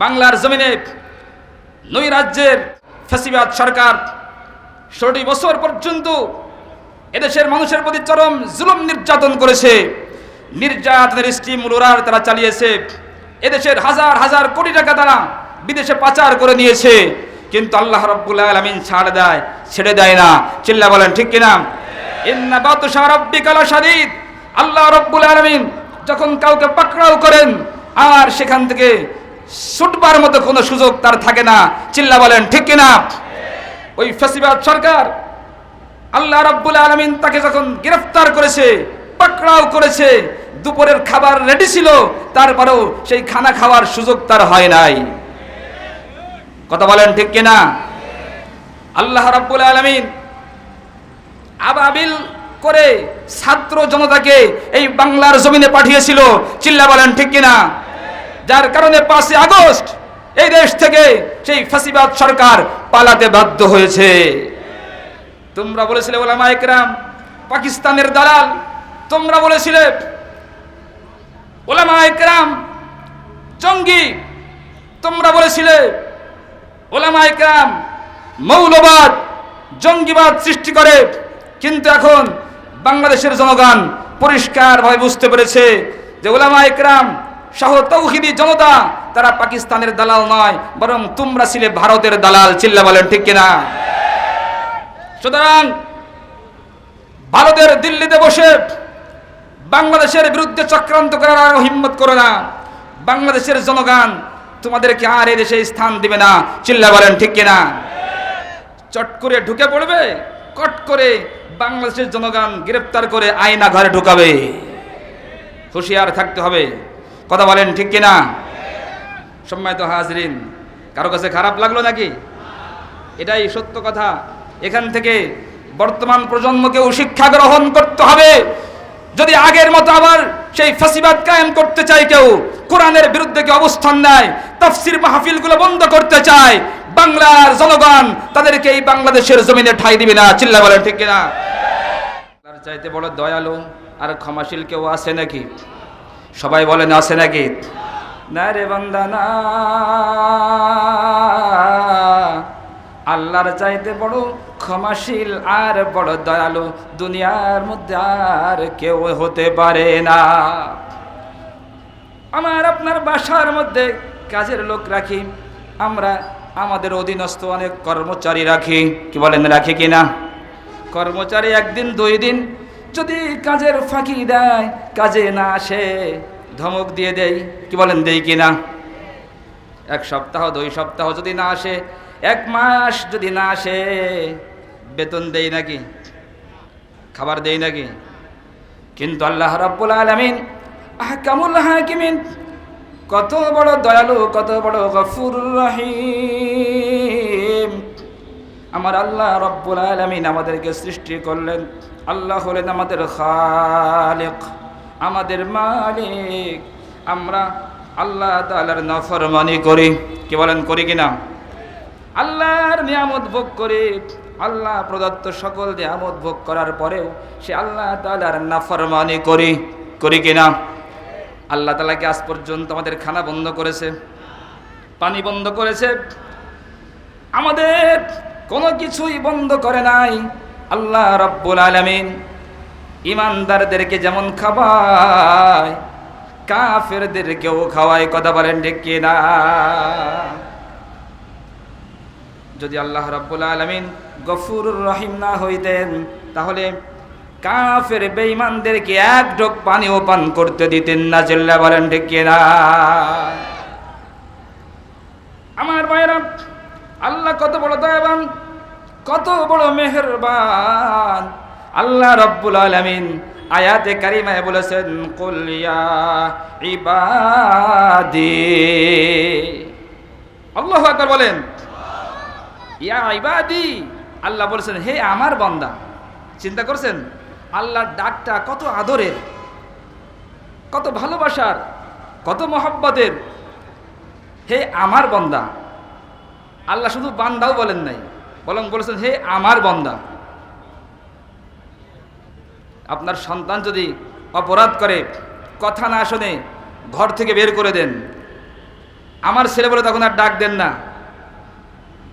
বাংলার জমিনে নৈ রাজ্যের ফেসিবাদ সরকার ষোলোটি বছর পর্যন্ত এদেশের মানুষের প্রতি চরম জুলুম নির্যাতন করেছে। নির্যাতনের স্টিম রোলার তারা চালিয়েছে। এদেশের হাজার হাজার কোটি টাকা তারা বিদেশে পাচার করে নিয়েছে। কিন্তু আল্লাহ রব্বুল আলমিন ছাড় দেয়, ছেড়ে দেয় না। চিল্লা বলেন, ঠিক কিনা? আল্লাহ রব্বুল আলামিন যখন কাউকে পাকড়াও করেন, আর সেখান থেকে ছুটবার মতো কোনো সুযোগ তার থাকে না। চিল্লা বলেন, ঠিক কিনা? ওই ফেসিবাদ সরকার আল্লাহ রাব্বুল আলামিন তাকে যখন গ্রেফতার করেছে, পাকড়াও করেছে, দুপুরের খাবার রেডি ছিল, তারপরেও সেই খানা খাওয়ার সুযোগ তার হয় নাই। কথা বলেন, ঠিক কিনা? আল্লাহ রাব্বুল আলামিন আবাবিল করে ছাত্র জনতাকে এই বাংলার জমিনে পাঠিয়েছিল। চিল্লা বলেন, ঠিক কিনা? যার কারণে পাঁচই আগস্ট এই দেশ থেকে সেই ফাঁসিবাদ সরকার পালাতে বাধ্য হয়েছে। তোমরা বলেছিলে ওলামা একরাম, পাকিস্তানের দালাল। তোমরা বলেছিলে ওলামা একরাম জঙ্গি। তোমরা বলেছিলে ওলামা একরাম মৌলবাদ, জঙ্গিবাদ সৃষ্টি করে। কিন্তু এখন বাংলাদেশের জনগণ পরিষ্কারভাবে বুঝতে পেরেছে যে ওলামা একরাম সহ তৌহিদি জনতা, তারা পাকিস্তানের দালাল নয়, বরং তোমরা ছিলে ভারতের দালাল, চিল্লা বলেন ঠিক কিনা? সুতরাং ভারতের দিল্লিতে বসে বাংলাদেশের বিরুদ্ধে চক্রান্ত করার আর হিম্মত করো না। বাংলাদেশের জনগণ তোমাদেরকে আর এই দেশে স্থান দিবে না, চিল্লা বলেন ঠিক কিনা? চট করে ঢুকে পড়বে, কট করে বাংলাদেশের জনগণ গ্রেপ্তার করে আয়না ঘরে ঢুকাবে। হুঁশিয়ার থাকতে হবে। কথা বলেন ঠিক কিনা? সম্মানিত হাজরিন, কারও কাছে খারাপ লাগল নাকি? এটাই সত্য কথা। এখান থেকে বর্তমান প্রজন্মকেও শিক্ষা গ্রহণ করতে হবে। যদি আগের মতো আবার সেই ফাঁসিবাদ কায়েম করতে চায় কেউ, কোরআনের বিরুদ্ধে কেউ অবস্থান নেয়, তাফসির মাহফিলগুলো বন্ধ করতে চায়, বাংলার জনগণ তাদেরকে এই বাংলাদেশের জমিনে ঠাই দিবে না। চিল্লা বলেন ঠিক কিনা? তার চাইতে বড় দয়ালু আর ক্ষমাশীল কেউ আছে নাকি? সবাই বলেন, আছে নাকি? না রে বান্দা, না। আল্লাহর চাইতে বড় ক্ষমাশীল আর বড় দয়ালু দুনিয়ার মধ্যে আর কেউ হতে পারে না। আমার আপনার বাসার মধ্যে কাজের লোক রাখি, আমরা আমাদের অধীনস্থ অনেক কর্মচারী রাখি। কি বলেন, রাখি কি না কর্মচারী একদিন, দুই দিন যদি কাজের ফাঁকি দেয়, কাজে না আসে, ধমক দিয়ে দেই। কি বলেন, দেই কি না? এক সপ্তাহ, দুই সপ্তাহ যদি না আসে, এক মাস যদি না আসে, বেতন দেই নাকি? খাবার দেই নাকি? কিন্তু আল্লাহ রাব্বুল আলামিন, আহকামুল হাকিমিন, কত বড় দয়ালু, কত বড় গফুর রহিম। আমার আল্লাহ রব্বুল আলামিন আমাদেরকে সৃষ্টি করলেন। আল্লাহ হলেন আমাদের খালেক, আমাদের মালিক। আমরা আল্লাহ তাআলার নফরমানি করি। কি বলেন, করি কিনা আল্লাহর নিয়ামত ভোগ করে। আল্লাহ প্রদত্ত সকল নিয়ামত ভোগ করার পরেও সে আল্লাহ তালার নাফরমানি করি। করি কিনা আল্লাহ তালাকে আজ পর্যন্ত আমাদের খানা বন্ধ করেছে? পানি বন্ধ করেছে? আমাদের কোনো কিছুই বন্ধ করে নাই। আল্লাহ রব্বুল আলমিন ইমানদারদেরকে যেমন খাওয়ায়, কাফেরদেরকেও খাওয়ায়, কথা বলেন ঠিক না যদি আল্লাহ রাব্বুল আলামিন গফুরুর রহিম না হইতেন, তাহলে কাফের বেঈমানদেরকে এক ঢোক পানিও পান করতে দিতেন না চিল্লা বলেন ঠিক না আমার ভাইরা আল্লাহ কত বড় দয়াবান, কত বড় মেহেরবান। আল্লাহ রব্বুল আলামিন আয়াতে কারিমায় বলেছেন, কুল ইয়া ইবাদি। আল্লাহ আকবার বলেন, ইয়া ইবাদি। আল্লাহ বলেছেন, হে আমার বান্দা। চিন্তা করছেন? আল্লাহর ডাকটা কত আদরের, কত ভালোবাসার, কত মহব্বতের। হে আমার বন্দা আল্লাহ শুধু বান্দাও বলেন নাই, বরং বলেছেন, হে আমার বন্দা, আপনার সন্তান যদি অপরাধ করে, কথা না শুনে ঘর থেকে বের করে দেন, আমার ছেলে বলে তখন আর ডাক দেন না।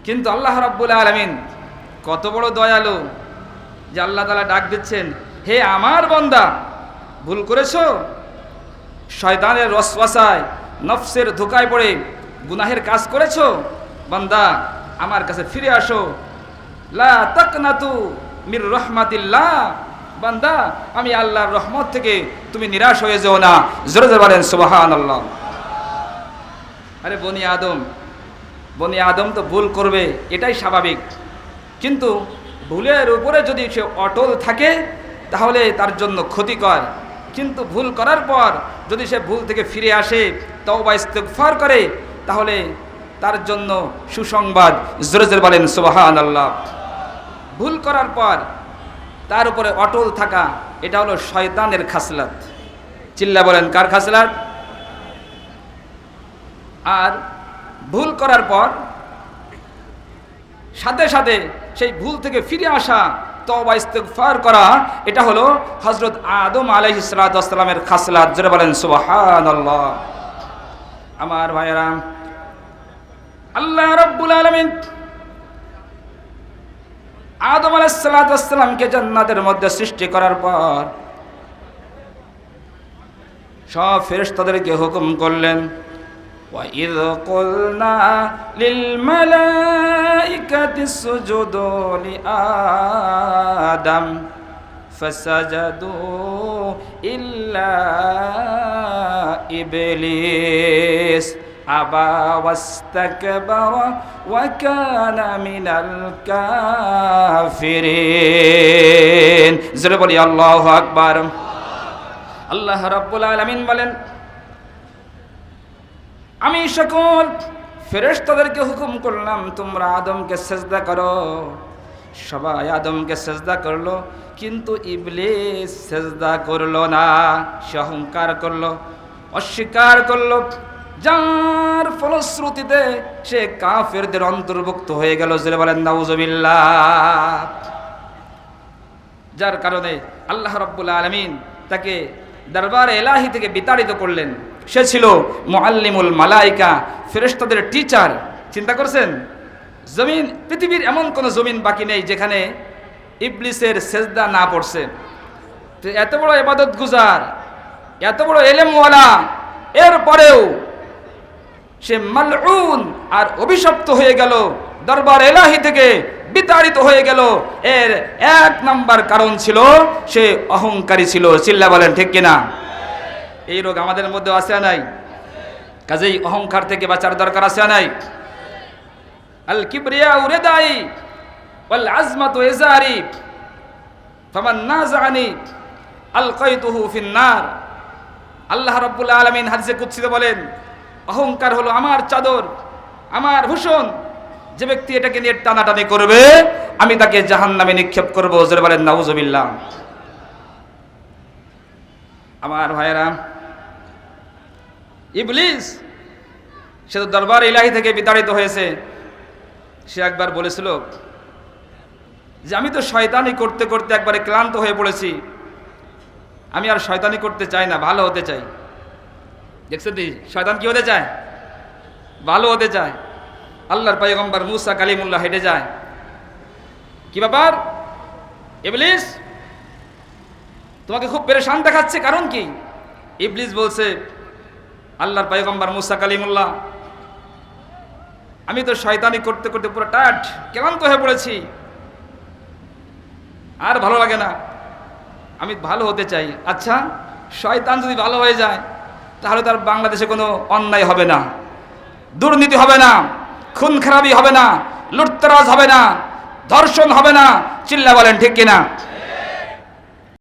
কিন্তু আল্লাহ রাব্বুল আলমিন কত বড় দয়ালু যে আল্লাহ তালা ডাক দিচ্ছেন, হে আমার বন্দা, ভুল করেছ? শয়তানের রসওয়াসায়, নফসের ধোকায় পড়ে গুনাহের কাজ করেছ? বান্দা, আমার কাছে ফিরে আসো। মির রহমাতিল্লাহ। বান্দা, আমি আল্লাহর রহমত থেকে তুমি নিরাশ হয়ে না। জোরে জোরে বলেন সুবহান আরে বনি আদম বনি আদম তো ভুল করবে, এটাই স্বাভাবিক। কিন্তু ভুলের উপরে যদি সে অটল থাকে, তাহলে তার জন্য ক্ষতিকর। কিন্তু ভুল করার পর যদি সে ভুল থেকে ফিরে আসে, তওবা ইস্তেগফার করে, তাহলে তার জন্য সুসংবাদ। জোরে জোরে বলেন সুবহান আল্লাহ ভুল করার পর তার উপরে অটল থাকা, এটা হলো শয়তানের খাসলাত। চিল্লা বলেন, কার খাসলাত? আর ভুল করার পর সাথে সাথে সেই ভুল থেকে ফিরে আসা ইস্তেগফার করা, এটা হলো হজরত আদম আলাইহিস সালাতু ওয়াসসালামের খাসলাত। জোরে বলেন, সুবহানাল্লাহ। আমার ভাইয়েরা আল্লাহ রাব্বুল আলামিন আদম আলাইহিস সালাতু ওয়াসসালামকে জান্নাতের মধ্যে সৃষ্টি করার পর সব ফেরেশতাদেরকে হুকুম করলেন وإذ قلنا للملائكة اسجدوا لآدم فسجدوا إلا إبليس أبى واستكبر وكان من الكافرين زربلي الله أكبر الله رب العالمين বলেন আমি সকল ফেরেশতাদেরকে হুকুম করলাম তোমরা আদমকে সেজদা করো সবাই আদমকে সেজদা করলো কিন্তু ইবলিস সেজদা করলো না সে অহংকার করলো অস্বীকার করলো যার ফলশ্রুতিতে সে কাফেরদের অন্তর্ভুক্ত হয়ে গেল, জেলে বলেন, নাউজবিল্লাহ। যার কারণে আল্লাহ রব্বুল আলমিন তাকে দরবার এলাহি থেকে বিতাড়িত করলেন। সে ছিল মুআল্লিমুল মালাইকা ফেরেস্তাদের টিচার চিন্তা করছেন? জমিন, পৃথিবীর এমন কোনো জমিন বাকি নেই যেখানে ইবলিসের সেজদা না পড়ছে। এত বড় এবাদত গুজার এত বড় এলেমওয়ালা, এরপরেও সে মালউন আর অভিশপ্ত হয়ে গেল। দরবার এলাহি থেকে বিতাড়িত হয়ে গেল। এর এক নাম্বার কারণ ছিল, সে অহংকারী ছিল। চিল্লা বলেন, ঠিক কিনা? এই রোগ আমাদের মধ্যে না নাই। কাজেই অহংকার থেকে বাঁচার দরকার না নাই। আল কিবরিয়া উরে দাই ওয়াল আজমাতু ইজারি ফামান নাজানি আলকাইতুহু ফিন নার। আল্লাহ রাব্বুল আলামিন হাদিসে কুদসিতে বলেন অহংকার হলো আমার চাদর, আমার ভূষণ। যে ব্যক্তি এটাকে নিয়ে টানাটানি করবে, আমি তাকে জাহান নামে নিক্ষেপ করব। বলেন, নাউজুবিল্লাহ। আমার ভাইয়েরা, ইবলিস, সে তো দরবার ইলাহি থেকে বিতাড়িত হয়েছে। সে একবার বলেছিল যে, আমি তো শয়তানি করতে করতে একবারে ক্লান্ত হয়ে পড়েছি। আমি আর শয়তানি করতে চাই না, ভালো হতে চাই। দেখছেন দি শয়তান কি হতে চায়? ভালো হতে চায়। আল্লাহর পাইগম্বর মুসা কালিমুল্লাহ হেঁটে যায়। কি ব্যাপার? ইবলিস? তোমাকে খুব পেরেশান দেখাচ্ছে কারণ কি? ইবলিস বলছে, আল্লাহর পাইগম্বর মুসা কালিমুল্লাহ, আমি তো শয়তানি করতে করতে পুরো টাট ক্লান্ত হয়ে পড়েছি। আর ভালো লাগে না। আমি ভালো হতে চাই। আচ্ছা শয়তান যদি ভালো হয়ে যায় তাহলে তার বাংলাদেশে কোনো অন্যায় হবে না, দুর্নীতি হবে না, খুন খারাপি হবে না, লুটতরাজ হবে না, ধর্ষণ হবে না, চিল্লা বলেন ঠিক কিনা?